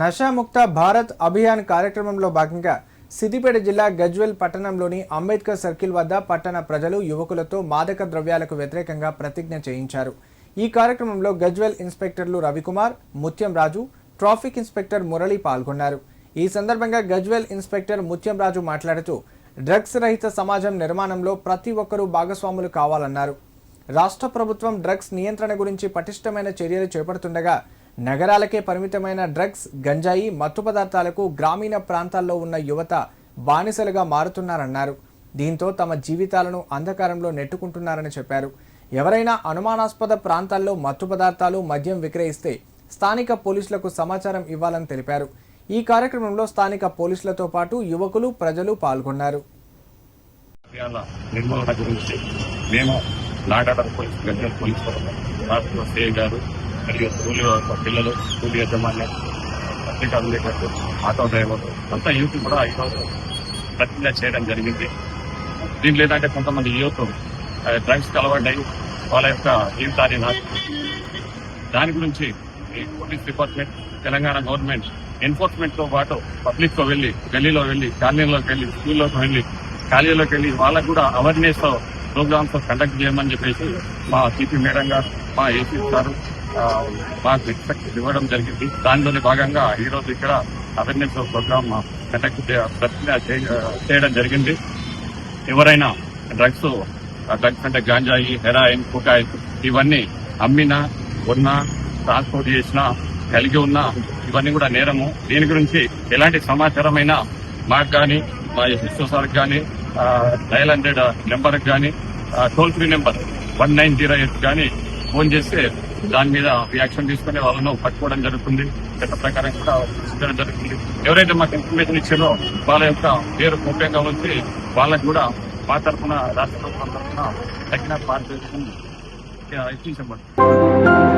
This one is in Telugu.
నషాముక్త భారత్ అభియాన్ కార్యక్రమంలో భాగంగా సిద్దిపేట జిల్లా గజ్వెల్ పట్టణంలోని అంబేద్కర్ సర్కిల్ వద్ద పట్టణ ప్రజలు యువకులతో మాదక ద్రవ్యాలకు వ్యతిరేకంగా ప్రతిజ్ఞ చేయించారు. ఈ కార్యక్రమంలో గజ్వెల్ ఇన్స్పెక్టర్లు రవికుమార్ ముత్యం రాజు ట్రాఫిక్ ఇన్స్పెక్టర్ మురళి పాల్గొన్నారు. ఈ సందర్భంగా గజ్వెల్ ఇన్స్పెక్టర్ ముత్యం రాజు మాట్లాడుతూ డ్రగ్స్ రహిత సమాజం నిర్మాణంలో ప్రతి ఒక్కరూ భాగస్వాములు కావాలన్నారు. రాష్ట్ర ప్రభుత్వం డ్రగ్స్ నియంత్రణ గురించి పటిష్టమైన చర్యలు చేపడుతుండగా నగరాలకే పరిమితమైన డ్రగ్స్ గంజాయి మత్తు పదార్థాలకు గ్రామీణ ప్రాంతాల్లో ఉన్న యువత బానిసలుగా మారుతున్నారన్నారు. దీంతో తమ జీవితాలను అంధకారంలో నెట్టుకుంటున్నారని చెప్పారు. ఎవరైనా అనుమానాస్పద ప్రాంతాల్లో మత్తు పదార్థాలు మద్యం విక్రయిస్తే స్థానిక పోలీసులకు సమాచారం ఇవ్వాలని తెలిపారు. ఈ కార్యక్రమంలో స్థానిక పోలీసులతో పాటు యువకులు ప్రజలు పాల్గొన్నారు. నిర్మూలన గురించి మేము నాగాడ పోలీస్ గజ్జల్ పోలీస్ రాష్ట్ర గారు మరియు స్కూల్ పిల్లలు స్కూల్ యజమాన్యం పత్రిక లేకపోతే ఆటో డ్రైవర్ అంతా యూత్ కూడా ఈరోజు ప్రతిజ్ఞ చేయడం జరిగింది. దీంట్లో ఏంటంటే కొంతమంది యూత్ డ్రగ్స్ అలవాటై వాళ్ళ యొక్క జీవితాన్ని దాని గురించి ఈ పోలీస్ డిపార్ట్మెంట్ తెలంగాణ గవర్నమెంట్ ఎన్ఫోర్స్మెంట్తో పాటు పబ్లిక్తో వెళ్ళి గల్లీలో వెళ్ళి కాలనీలోకి వెళ్ళి స్కూల్లోకి వెళ్ళి కాలేజీలోకి వెళ్ళి వాళ్ళకు కూడా అవేర్నెస్ ప్రోగ్రామ్స్ కండక్ట్ చేయమని చెప్పేసి మా సిపి మేడం గారు మా ఏసీ గారు మాకు ఇన్స్ట్రక్షన్ ఇవ్వడం జరిగింది. దానిలోని భాగంగా ఈరోజు ఇక్కడ అవేర్నెస్ ప్రోగ్రామ్ కండక్ట్ చేయ- చేయడం జరిగింది. ఎవరైనా డ్రగ్స్ డ్రగ్స్ అంటే గాంజాయి హెరాయిన్ కుకాయిన్ ఇవన్నీ అమ్మినా ఉన్నా ట్రాన్స్పోర్ట్ చేసినా కలిగి ఉన్నా ఇవన్నీ కూడా నేరము. దీని గురించి ఎలాంటి సమాచారం అయినా మాకు కానీ మా ఎస్ఎస్ఓ సార్కి కానీ డయల్ హండ్రెడ్ నెంబర్ కానీ toll free number one nine zero eight కానీ ఫోన్ చేస్తే దాని మీద యాక్షన్ తీసుకుని వాళ్ళను పట్టుకోవడం జరుగుతుంది. చట్ట ప్రకారం కూడా శిక్షించడం జరుగుతుంది. ఎవరైతే మాకు ఇన్ఫర్మేషన్ ఇచ్చారో వాళ్ళ యొక్క పేరు గోప్యంగా ఉంచి వాళ్ళకు కూడా మా తరఫున రాష్ట్ర ప్రభుత్వం తరఫున తగిన భారతదేశం ఇచ్చించబడుతుంది